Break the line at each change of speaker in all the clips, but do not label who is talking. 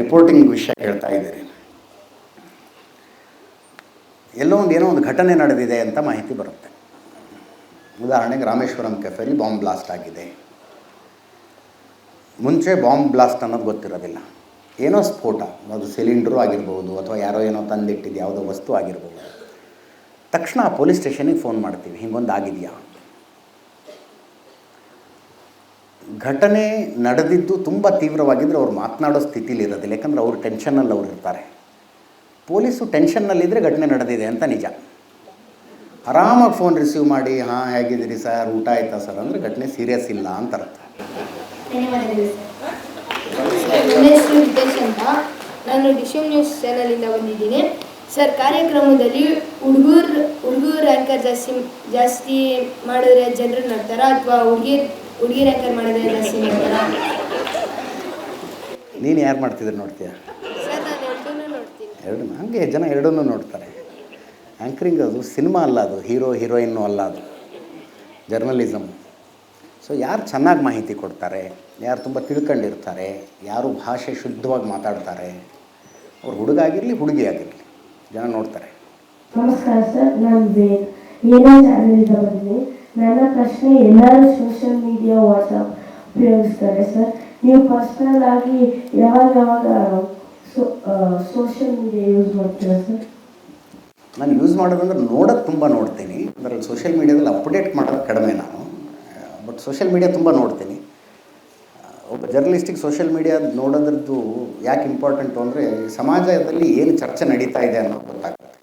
Reporting ವಿಷಯ ಹೇಳ್ತಾ ಇದ್ದೀರಿ. ಎಲ್ಲೋ ಒಂದು ಏನೋ ಒಂದು ಘಟನೆ ನಡೆದಿದೆ ಅಂತ ಮಾಹಿತಿ ಬರುತ್ತೆ. ಉದಾಹರಣೆಗೆ ರಾಮೇಶ್ವರಂ ಕೆಫೆಯಲ್ಲಿ ಬಾಂಬ್ ಬ್ಲಾಸ್ಟ್ ಆಗಿದೆ. ಮುಂಚೆ ಬಾಂಬ್ ಬ್ಲಾಸ್ಟ್ ಅನ್ನೋದು ಗೊತ್ತಿರೋದಿಲ್ಲ. ಏನೋ ಸ್ಫೋಟ, ಅದು ಸಿಲಿಂಡ್ರು ಆಗಿರ್ಬೋದು ಅಥವಾ ಯಾರೋ ಏನೋ ತಂದಿಟ್ಟಿದ್ದು ಯಾವುದೋ ವಸ್ತು ಆಗಿರ್ಬೋದು. ತಕ್ಷಣ ಪೊಲೀಸ್ ಸ್ಟೇಷನಿಗೆ ಫೋನ್ ಮಾಡ್ತೀವಿ, ಹಿಂಗೊಂದು ಆಗಿದೆಯಾ? ಘಟನೆ ನಡೆದಿದ್ದು ತುಂಬ ತೀವ್ರವಾಗಿದ್ದರೆ ಅವ್ರು ಮಾತನಾಡೋ ಸ್ಥಿತಿಲಿ ಇರೋದಿಲ್ಲ. ಯಾಕಂದರೆ ಅವರು ಟೆನ್ಷನ್ನಲ್ಲಿ ಅವ್ರು ಇರ್ತಾರೆ. ಪೊಲೀಸು ಟೆನ್ಷನ್ನಲ್ಲಿದ್ದರೆ ಘಟನೆ ನಡೆದಿದೆ ಅಂತ ನಿಜ. ಆರಾಮಾಗಿ ಫೋನ್ ರಿಸೀವ್ ಮಾಡಿ, ಹಾಂ, ಹೇಗಿದ್ದೀರಿ ಸರ್? ಊಟ ಆಯ್ತಾ ಸರ್? ಅಂದರೆ ಘಟನೆ ಸೀರಿಯಸ್ ಇಲ್ಲ ಅಂತ ಅರ್ಥ.
ನಾನು ಡಿಶಿಮ್ ನ್ಯೂಸ್ ಚಾನಲಿಂದ ಬಂದಿದ್ದೀನಿ. ಸರ್ ಕಾರ್ಯಕ್ರಮದಲ್ಲಿ ಹುಡುಗರು ಹುಡುಗರು ರ್ಯಾಂಕರ್ ಜಾಸ್ತಿ ಜಾಸ್ತಿ ಮಾಡಿದ್ರೆ ಜನರು ನಡ್ತಾರ ಅಥವಾ ಹುಡುಗಿರ್ ಹುಡುಗಿ ರ್ಯಾಂಕರ್ ಮಾಡಿದ್ರೆ ಜಾಸ್ತಿ ನಡ್ತಾರ
ನೀನು ಯಾರು ಮಾಡ್ತಿದ್ರು ನೋಡ್ತೀಯ?
ಸರ್ ನಾನು ಎರಡನ್ನೂ ನೋಡ್ತೀನಿ.
ಎರಡು ಹಂಗೆ ಜನ ಎರಡನ್ನೂ ನೋಡ್ತಾರೆ. ಆ್ಯಂಕರಿಂಗ್ ಅದು ಸಿನಿಮಾ ಅಲ್ಲ ಅದು ಹೀರೋ ಹೀರೋಯಿನ್ನು ಅಲ್ಲ ಅದು. ಜರ್ನಲಿಸಮ್ ಸೊ ಯಾರು ಚೆನ್ನಾಗಿ ಮಾಹಿತಿ ಕೊಡ್ತಾರೆ ಯಾರು ತುಂಬ ತಿಳ್ಕೊಂಡಿರ್ತಾರೆ ಯಾರು ಭಾಷೆ ಶುದ್ಧವಾಗಿ ಮಾತಾಡ್ತಾರೆ ಅವ್ರು ಹುಡುಗ ಆಗಿರಲಿ ಹುಡುಗಿ ಆಗಿರಲಿ. ಜನ ನೋಡ್ತಾರೆ.
ನಮಸ್ಕಾರ ಸರ್ ನಾನು ವೇದ್. ಏನೋ ಚಾನಲಿಂದ ಬಂದಿದ್ದೀನಿ ನನ್ನ ಪ್ರಶ್ನೆ ಎಲ್ಲರೂ ಸೋಷಿಯಲ್ ಮೀಡಿಯಾ ವಾಟ್ಸಪ್ ಉಪಯೋಗಿಸ್ತಾರೆ ಸರ್. ನೀವು ಪರ್ಸ್ನಲ್ ಆಗಿ ಯಾವಾಗ ಯಾವಾಗ ಸೋಷಿಯಲ್ ಮೀಡಿಯಾ ಯೂಸ್ ಮಾಡ್ತೀರಾ ಸರ್?
ನಾನು ಯೂಸ್ ಮಾಡೋದಂದ್ರೆ ನೋಡೋದು ತುಂಬ ನೋಡ್ತೀನಿ. ಅದರಲ್ಲಿ ಸೋಷಿಯಲ್ ಮೀಡಿಯಾದಲ್ಲಿ ಅಪ್ಡೇಟ್ ಮಾಡೋದು ಕಡಿಮೆ ನಾನು. ಬಟ್ ಸೋಷಿಯಲ್ ಮೀಡಿಯಾ ತುಂಬ ನೋಡ್ತೀನಿ. ಒಬ್ಬ ಜರ್ನಲಿಸ್ಟಿಗೆ ಸೋಷಿಯಲ್ ಮೀಡಿಯಾ ನೋಡೋದ್ರದ್ದು ಯಾಕೆ ಇಂಪಾರ್ಟೆಂಟು ಅಂದರೆ ಸಮಾಜದಲ್ಲಿ ಏನು ಚರ್ಚೆ ನಡೀತಾ ಇದೆ ಅನ್ನೋದು ಗೊತ್ತಾಗುತ್ತೆ.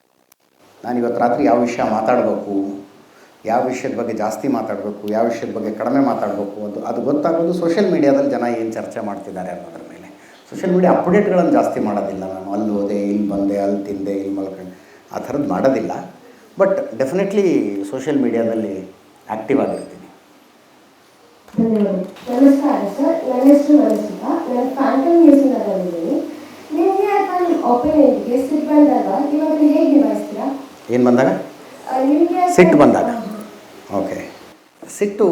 ನಾನು ಇವತ್ತು ರಾತ್ರಿ ಯಾವ ವಿಷಯ ಮಾತಾಡಬೇಕು, ಯಾವ ವಿಷಯದ ಬಗ್ಗೆ ಜಾಸ್ತಿ ಮಾತಾಡಬೇಕು, ಯಾವ ವಿಷಯದ ಬಗ್ಗೆ ಕಡಿಮೆ ಮಾತಾಡಬೇಕು, ಅದು ಅದು ಗೊತ್ತಾಗೋದು ಸೋಷಿಯಲ್ ಮೀಡಿಯಾದಲ್ಲಿ ಜನ ಏನು ಚರ್ಚೆ ಮಾಡ್ತಿದ್ದಾರೆ ಅನ್ನೋದ್ರ ಮೇಲೆ. ಸೋಷಿಯಲ್ ಮೀಡಿಯಾ ಅಪ್ಡೇಟ್ಗಳನ್ನು ಜಾಸ್ತಿ ಮಾಡೋದಿಲ್ಲ ನಾನು. ಅಲ್ಲಿ ಹೋದೆ, ಇಲ್ಲಿ ಬಂದೆ, ಅಲ್ಲಿ ತಿಂದೆ, ಇಲ್ಲಿ ಮಲ್ಕೊಂಡು. ಆ ಥರದ್ದು ಮಾಡೋದಿಲ್ಲ. ಬಟ್ ಡೆಫಿನೆಟ್ಲಿ ಸೋಷಿಯಲ್ ಮೀಡಿಯಾದಲ್ಲಿ ಆ್ಯಕ್ಟಿವ್ ಆಗಿರ್ತೀನಿ.
ಧನ್ಯವಾದ ನಮಸ್ಕಾರ ಸರ್ ನನ್ನ ಹೆಸರು ಮನಸ್ಸಿತ ನಾನು ಫ್ಯಾಂಟಮ್ ನ್ಯೂಸಿಂದ ಬಂದಿದ್ದೀನಿ. ನಿಮಗೆ ನನ್ನ ಒಪಿನಿಯನ್ಗೆ ಸಿಟ್ಟು ಬಂದಾಗ ಇವಾಗ ಹೇಗೆ ನಿಭಾಯಿಸ್ತೀರಾ
ಏನು ಬಂದಾಗ?
ನಿಮಗೆ
ಸಿಟ್ಟು ಬಂದಾಗ. ಓಕೆ ಸಿಟ್ಟು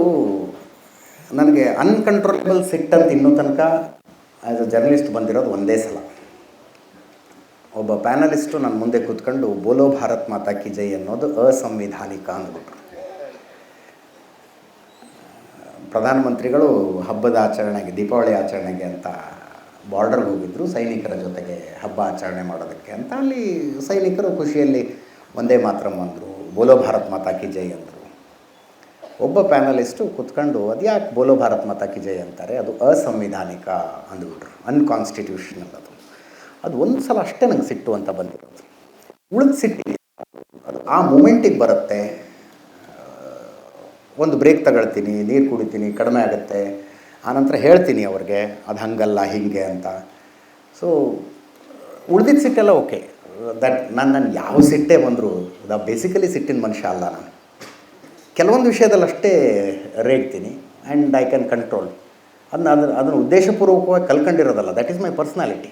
ನನಗೆ ಅನ್ಕಂಟ್ರೋಲಬಲ್ ಸಿಟ್ಟು ಅಂತ ಇನ್ನೂ ತನಕ ಆ್ಯಸ್ ಅ ಜರ್ನಲಿಸ್ಟ್ ಬಂದಿರೋದು ಒಂದೇ ಸಲ. ಒಬ್ಬ ಪ್ಯಾನಲಿಸ್ಟು ನನ್ನ ಮುಂದೆ ಕೂತ್ಕೊಂಡು ಬೋಲೋ ಭಾರತ್ ಮಾತಾ ಕಿ ಜೈ ಅನ್ನೋದು ಅಸಂವಿಧಾನಿಕ ಅಂದ್ಬಿಟ್ರು. ಪ್ರಧಾನಮಂತ್ರಿಗಳು ಹಬ್ಬದ ಆಚರಣೆಗೆ, ದೀಪಾವಳಿ ಆಚರಣೆಗೆ ಅಂತ ಬಾರ್ಡರ್ಗೆ ಹೋಗಿದ್ದರು ಸೈನಿಕರ ಜೊತೆಗೆ ಹಬ್ಬ ಆಚರಣೆ ಮಾಡೋದಕ್ಕೆ ಅಂತ ಅಲ್ಲಿ ಸೈನಿಕರು ಖುಷಿಯಲ್ಲಿ ಒಂದೇ ಮಾತ್ರ ಬಂದರು ಬೋಲೋ ಭಾರತ್ ಮಾತಾ ಕಿ ಜೈ ಅಂದರು. ಒಬ್ಬ ಪ್ಯಾನಲಿಸ್ಟು ಕೂತ್ಕೊಂಡು, ಅದು ಯಾಕೆ ಬೋಲೋ ಭಾರತ್ ಮಾತಾ ಕಿ ಜೈ ಅಂತಾರೆ, ಅದು ಅಸಂವಿಧಾನಿಕ ಅಂದ್ಬಿಟ್ರು ಅನ್ಕಾನ್ಸ್ಟಿಟ್ಯೂಷನಲ್ ಅದು. ಅದು ಒಂದು ಸಲ ಅಷ್ಟೇ ನಂಗೆ ಸಿಟ್ಟು ಅಂತ ಬಂದಿರೋದು. ಉಳಿದ ಸಿಟ್ಟು ಅದು ಆ ಮೂಮೆಂಟಿಗೆ ಬರುತ್ತೆ. ಒಂದು ಬ್ರೇಕ್ ತಗೊಳ್ತೀನಿ, ನೀರು ಕುಡಿತೀನಿ, ಕಡಿಮೆ ಆಗುತ್ತೆ. ಆನಂತರ ಹೇಳ್ತೀನಿ ಅವ್ರಿಗೆ, ಅದು ಹಂಗಲ್ಲ, ಹೀಗೆ ಅಂತ. ಸೊ ಉಳ್ದಿದ್ದ ಸಿಟ್ಟೆಲ್ಲ ಓಕೆ ದಟ್ ನಾನು ನಾನು ಯಾವ ಸಿಟ್ಟೇ ಬಂದರೂ ದ ಬೇಸಿಕಲಿ ಸಿಟ್ಟಿನ ಮನುಷ್ಯ ಅಲ್ಲ ನಾನು. ಕೆಲವೊಂದು ವಿಷಯದಲ್ಲಿ ಅಷ್ಟೇ ರೇಗ್ತೀನಿ ಆ್ಯಂಡ್ ಐ ಕ್ಯಾನ್ ಕಂಟ್ರೋಲ್ ಅದನ್ನ ಅದನ್ನು ಅದನ್ನು ಉದ್ದೇಶಪೂರ್ವಕವಾಗಿ ಕಲ್ಕೊಂಡಿರೋದಲ್ಲ ದಟ್ ಈಸ್ ಮೈ ಪರ್ಸ್ನಾಲಿಟಿ